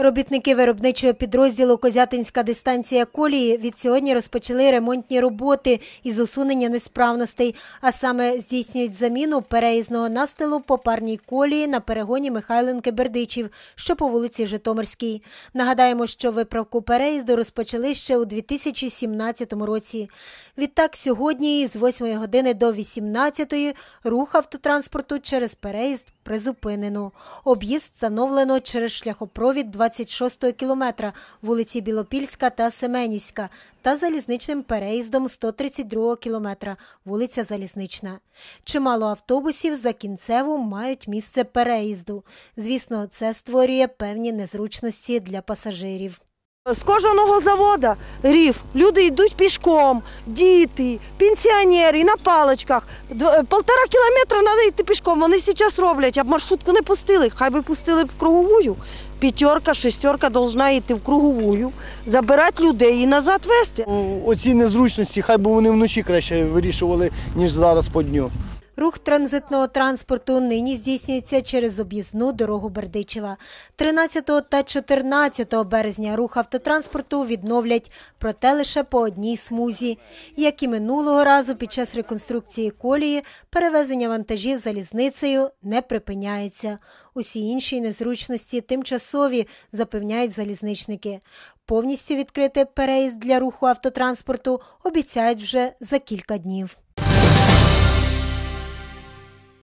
Робітники виробничого підрозділу Козятинська дистанція колії від сьогодні розпочали ремонтні роботи із усунення несправностей, а саме здійснюють заміну переїзного настилу по парній колії на перегоні Михайленки-Бердичів, що по вулиці Житомирській. Нагадаємо, що виправку переїзду розпочали ще у 2017 році. Відтак сьогодні з 8 години до 18 рух автотранспорту через переїзд призупинено. Об'їзд встановлено через шляхопровід 26-го кілометра вулиці Білопільська та Семенівська та залізничним переїздом 132-го кілометра вулиця Залізнична. Чимало автобусів за кінцеву мають місце переїзду. Звісно, це створює певні незручності для пасажирів. З кожного заводу рів. Люди йдуть пішком, діти, пенсіонери на паличках. Д- Полтора кілометра треба йти пішком. Вони зараз роблять, а маршрутку не пустили. Хай би пустили в круговую. П'ятерка, шестерка должна йти в круговую, забирати людей і назад вести. Оці незручності, хай би вони вночі краще вирішували, ніж зараз по дню. Рух транзитного транспорту нині здійснюється через об'їзну дорогу Бердичева. 13 та 14 березня рух автотранспорту відновлять, проте лише по одній смузі. Як і минулого разу під час реконструкції колії, перевезення вантажів залізницею не припиняється. Усі інші незручності тимчасові, запевняють залізничники. Повністю відкрити переїзд для руху автотранспорту обіцяють вже за кілька днів.